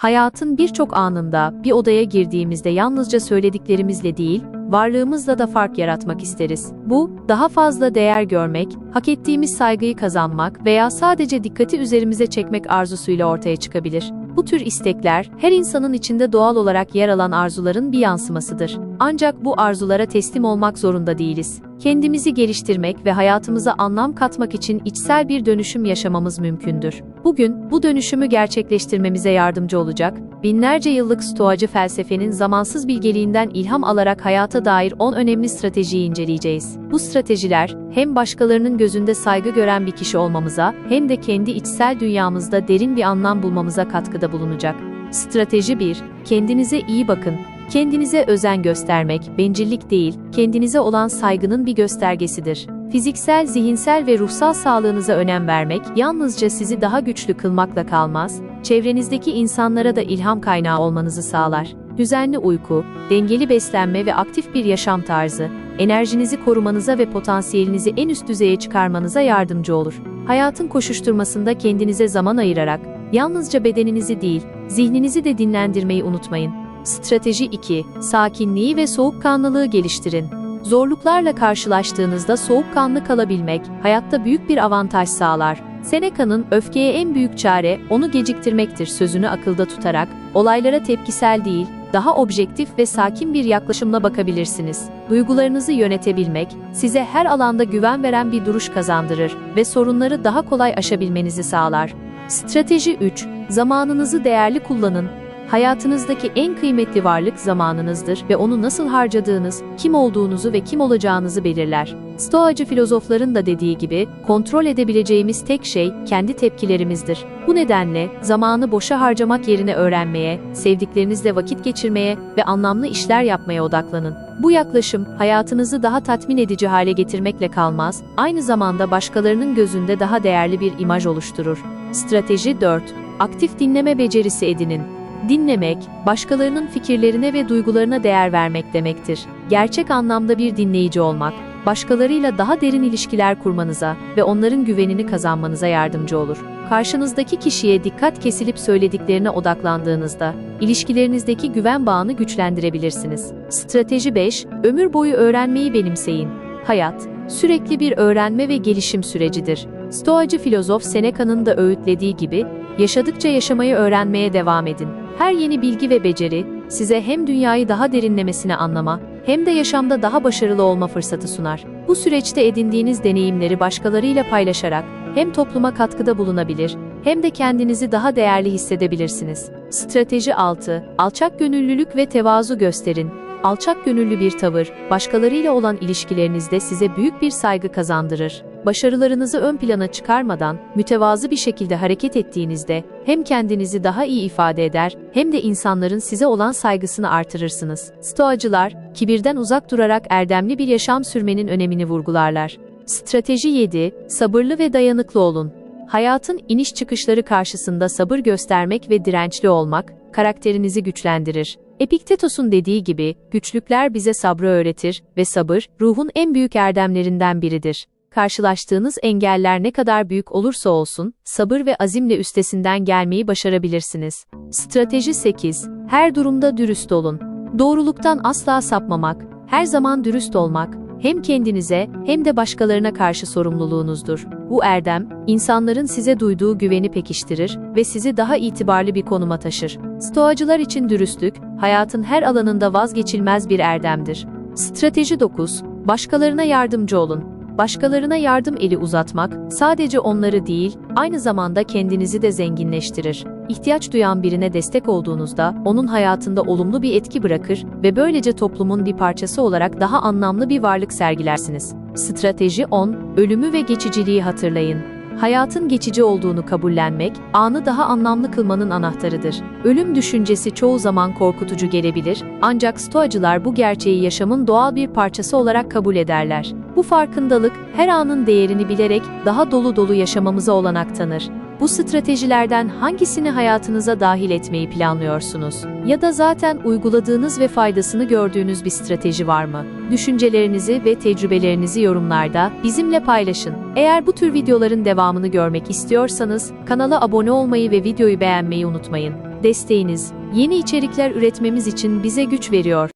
Hayatın birçok anında bir odaya girdiğimizde yalnızca söylediklerimizle değil, varlığımızla da fark yaratmak isteriz. Bu, daha fazla değer görmek, hak ettiğimiz saygıyı kazanmak veya sadece dikkati üzerimize çekmek arzusuyla ortaya çıkabilir. Bu tür istekler, her insanın içinde doğal olarak yer alan arzuların bir yansımasıdır. Ancak bu arzulara teslim olmak zorunda değiliz. Kendimizi geliştirmek ve hayatımıza anlam katmak için içsel bir dönüşüm yaşamamız mümkündür. Bugün bu dönüşümü gerçekleştirmemize yardımcı olacak, binlerce yıllık stoacı felsefenin zamansız bilgeliğinden ilham alarak hayata dair 10 önemli stratejiyi inceleyeceğiz. Bu stratejiler, hem başkalarının gözünde saygı gören bir kişi olmamıza, hem de kendi içsel dünyamızda derin bir anlam bulmamıza katkıda bulunacak. Strateji 1. Kendinize iyi bakın. Kendinize özen göstermek, bencillik değil, kendinize olan saygının bir göstergesidir. Fiziksel, zihinsel ve ruhsal sağlığınıza önem vermek, yalnızca sizi daha güçlü kılmakla kalmaz, çevrenizdeki insanlara da ilham kaynağı olmanızı sağlar. Düzenli uyku, dengeli beslenme ve aktif bir yaşam tarzı, enerjinizi korumanıza ve potansiyelinizi en üst düzeye çıkarmanıza yardımcı olur. Hayatın koşuşturmasında kendinize zaman ayırarak, yalnızca bedeninizi değil, zihninizi de dinlendirmeyi unutmayın. Strateji 2. Sakinliği ve soğukkanlılığı geliştirin. Zorluklarla karşılaştığınızda soğukkanlı kalabilmek, hayatta büyük bir avantaj sağlar. Seneca'nın öfkeye en büyük çare, onu geciktirmektir sözünü akılda tutarak, olaylara tepkisel değil, daha objektif ve sakin bir yaklaşımla bakabilirsiniz. Duygularınızı yönetebilmek, size her alanda güven veren bir duruş kazandırır ve sorunları daha kolay aşabilmenizi sağlar. Strateji 3. Zamanınızı değerli kullanın. Hayatınızdaki en kıymetli varlık zamanınızdır ve onu nasıl harcadığınız, kim olduğunuzu ve kim olacağınızı belirler. Stoacı filozofların da dediği gibi, kontrol edebileceğimiz tek şey kendi tepkilerimizdir. Bu nedenle zamanı boşa harcamak yerine öğrenmeye, sevdiklerinizle vakit geçirmeye ve anlamlı işler yapmaya odaklanın. Bu yaklaşım hayatınızı daha tatmin edici hale getirmekle kalmaz, aynı zamanda başkalarının gözünde daha değerli bir imaj oluşturur. Strateji 4. Aktif dinleme becerisi edinin. Dinlemek, başkalarının fikirlerine ve duygularına değer vermek demektir. Gerçek anlamda bir dinleyici olmak, başkalarıyla daha derin ilişkiler kurmanıza ve onların güvenini kazanmanıza yardımcı olur. Karşınızdaki kişiye dikkat kesilip söylediklerine odaklandığınızda, ilişkilerinizdeki güven bağını güçlendirebilirsiniz. Strateji 5, ömür boyu öğrenmeyi benimseyin. Hayat, sürekli bir öğrenme ve gelişim sürecidir. Stoacı filozof Seneca'nın da öğütlediği gibi, yaşadıkça yaşamayı öğrenmeye devam edin. Her yeni bilgi ve beceri, size hem dünyayı daha derinlemesine anlama, hem de yaşamda daha başarılı olma fırsatı sunar. Bu süreçte edindiğiniz deneyimleri başkalarıyla paylaşarak, hem topluma katkıda bulunabilir, hem de kendinizi daha değerli hissedebilirsiniz. Strateji 6. Alçak gönüllülük ve tevazu gösterin. Alçak gönüllü bir tavır, başkalarıyla olan ilişkilerinizde size büyük bir saygı kazandırır. Başarılarınızı ön plana çıkarmadan, mütevazı bir şekilde hareket ettiğinizde, hem kendinizi daha iyi ifade eder, hem de insanların size olan saygısını artırırsınız. Stoacılar, kibirden uzak durarak erdemli bir yaşam sürmenin önemini vurgularlar. Strateji 7. Sabırlı ve dayanıklı olun. Hayatın iniş çıkışları karşısında sabır göstermek ve dirençli olmak, karakterinizi güçlendirir. Epiktetos'un dediği gibi, güçlükler bize sabrı öğretir ve sabır, ruhun en büyük erdemlerinden biridir. Karşılaştığınız engeller ne kadar büyük olursa olsun, sabır ve azimle üstesinden gelmeyi başarabilirsiniz. Strateji 8. Her durumda dürüst olun. Doğruluktan asla sapmamak, her zaman dürüst olmak, hem kendinize hem de başkalarına karşı sorumluluğunuzdur. Bu erdem, insanların size duyduğu güveni pekiştirir ve sizi daha itibarlı bir konuma taşır. Stoacılar için dürüstlük, hayatın her alanında vazgeçilmez bir erdemdir. Strateji 9. Başkalarına yardımcı olun. Başkalarına yardım eli uzatmak, sadece onları değil, aynı zamanda kendinizi de zenginleştirir. İhtiyaç duyan birine destek olduğunuzda, onun hayatında olumlu bir etki bırakır ve böylece toplumun bir parçası olarak daha anlamlı bir varlık sergilersiniz. Strateji 10. Ölümü ve geçiciliği hatırlayın. Hayatın geçici olduğunu kabullenmek, anı daha anlamlı kılmanın anahtarıdır. Ölüm düşüncesi çoğu zaman korkutucu gelebilir, ancak stoacılar bu gerçeği yaşamın doğal bir parçası olarak kabul ederler. Bu farkındalık, her anın değerini bilerek daha dolu dolu yaşamamıza olanak tanır. Bu stratejilerden hangisini hayatınıza dahil etmeyi planlıyorsunuz? Ya da zaten uyguladığınız ve faydasını gördüğünüz bir strateji var mı? Düşüncelerinizi ve tecrübelerinizi yorumlarda bizimle paylaşın. Eğer bu tür videoların devamını görmek istiyorsanız kanala abone olmayı ve videoyu beğenmeyi unutmayın. Desteğiniz, yeni içerikler üretmemiz için bize güç veriyor.